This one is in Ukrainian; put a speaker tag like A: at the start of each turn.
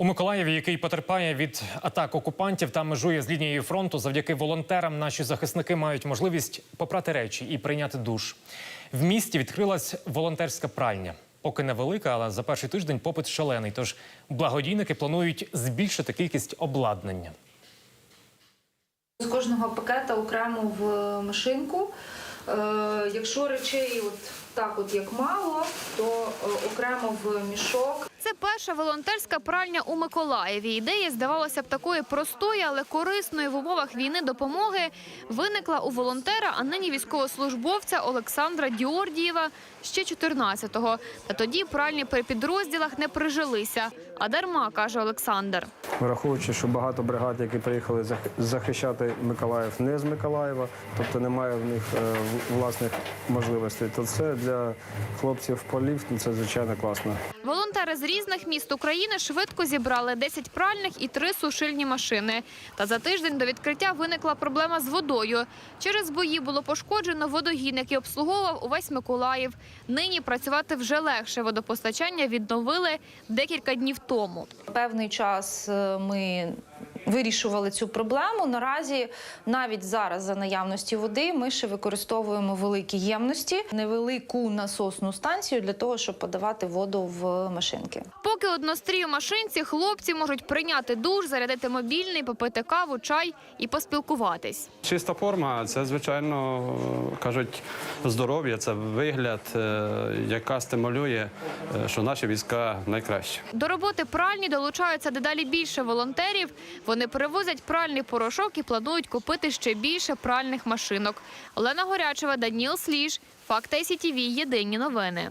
A: У Миколаєві, який потерпає від атак окупантів та межує з лінією фронту, завдяки волонтерам наші захисники мають можливість попрати речі і прийняти душ. В місті відкрилась волонтерська пральня. Поки невелика, але за перший тиждень попит шалений. Тож благодійники планують збільшити кількість обладнання.
B: З кожного пакета окремо в машинку. Е, якщо речей от так, от як мало, то е, окремо в мішок.
C: Це перша волонтерська пральня у Миколаєві. Ідея, здавалося б, такої простої, але корисної в умовах війни допомоги виникла у волонтера, а нині військовослужбовця Олександра Діордієва ще 14-го. Та тоді пральні при підрозділах не прижилися. А дарма, каже Олександр.
D: Враховуючи, що багато бригад, які приїхали зах- захищати Миколаїв, не з Миколаєва, тобто немає в них е, власних можливостей, то це для хлопців полів це звичайно класно.
C: Волонтери з різних міст України швидко зібрали 10 пральних і 3 сушильні машини. Та за тиждень до відкриття виникла проблема з водою. Через бої було пошкоджено водогін, який обслуговував увесь Миколаїв. Нині працювати вже легше. Водопостачання відновили декілька днів тому.
B: Певний час е, ми вирішували цю проблему. Наразі, навіть зараз, за наявності води, ми ще використовуємо великі ємності, невелику насосну станцію для того, щоб подавати воду в машинки.
C: Поки однострій у машинці, хлопці можуть прийняти душ, зарядити мобільний, попити каву, чай і поспілкуватись.
E: Чиста форма це, звичайно, кажуть, здоров'я, це вигляд, е, яка стимулює, е, що наші війська найкращі.
C: До роботи пральні долучаються дедалі більше волонтерів. Вони перевозять пральний порошок і планують купити ще більше пральних машинок. Олена Горячева, Даніл Сліж, Факт ICTV, Єдині новини.